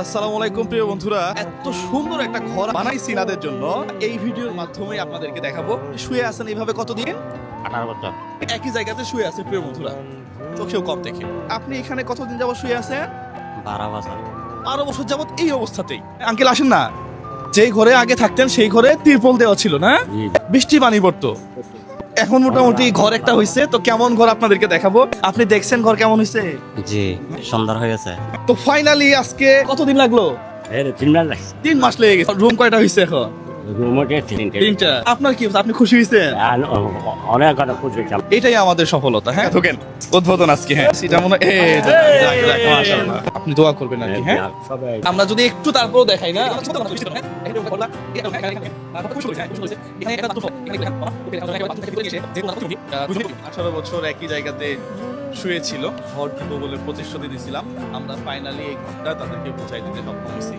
আসসালামু আলাইকুম প্রিয় বন্ধুরা। এত সুন্দর একটা ঘর বানাইছি নাদের জন্য। এই ভিডিওর মাধ্যমে আপনাদেরকে দেখাবো শুয়ে আছেন এইভাবে কতদিন? আঠারো বছর। একই জায়গাতে শুয়ে আছে প্রিয় বন্ধুরা। চোখেও কম দেখে আপনি এখানে কতদিন যাবত শুয়ে আছেন? বারো বছর। বারো বছর যাবত এই অবস্থাতেই। আঙ্কেল আসেন না। যেই ঘরে আগে থাকতেন সেই ঘরে তিরপল দেওয়া ছিল না? বৃষ্টি পানি পড়তো। এখন মোটামুটি ঘর একটা হইছে তো কেমন ঘর আপনাদেরকে দেখাবো? আপনি দেখছেন ঘর কেমন হইছে? জি সুন্দর হয়ে গেছে। তো ফাইনালি আজকে কতদিন লাগল? তিন মাস লাগছে। তিন মাস লেগে গেছে। রুম কয়টা হয়েছে এখন? রুমোটে তিনটে তিনটা আপনার কি আপনি খুশি হয়েছেন আর অনেক কথা খুঁজে এটাই আমাদের সফলতা হ্যাঁ ঢোকেন উদ্বোধন আজকে হ্যাঁ সেটা মনে এই যে, যাক, যাক, মাশাআল্লাহ। আপনি দোয়া করবেন আর কি হ্যাঁ আমরা যদি একটু তারপরেও দেখাই না আঠারো বছর একই জায়গাতে শুয়েছিল ঘর দিব বলে প্রতিশ্রুতি দিয়েছিলাম আমরা ফাইনালি এই ঘরটা তাদেরকে পৌঁছাই দিতে সক্ষম হয়েছি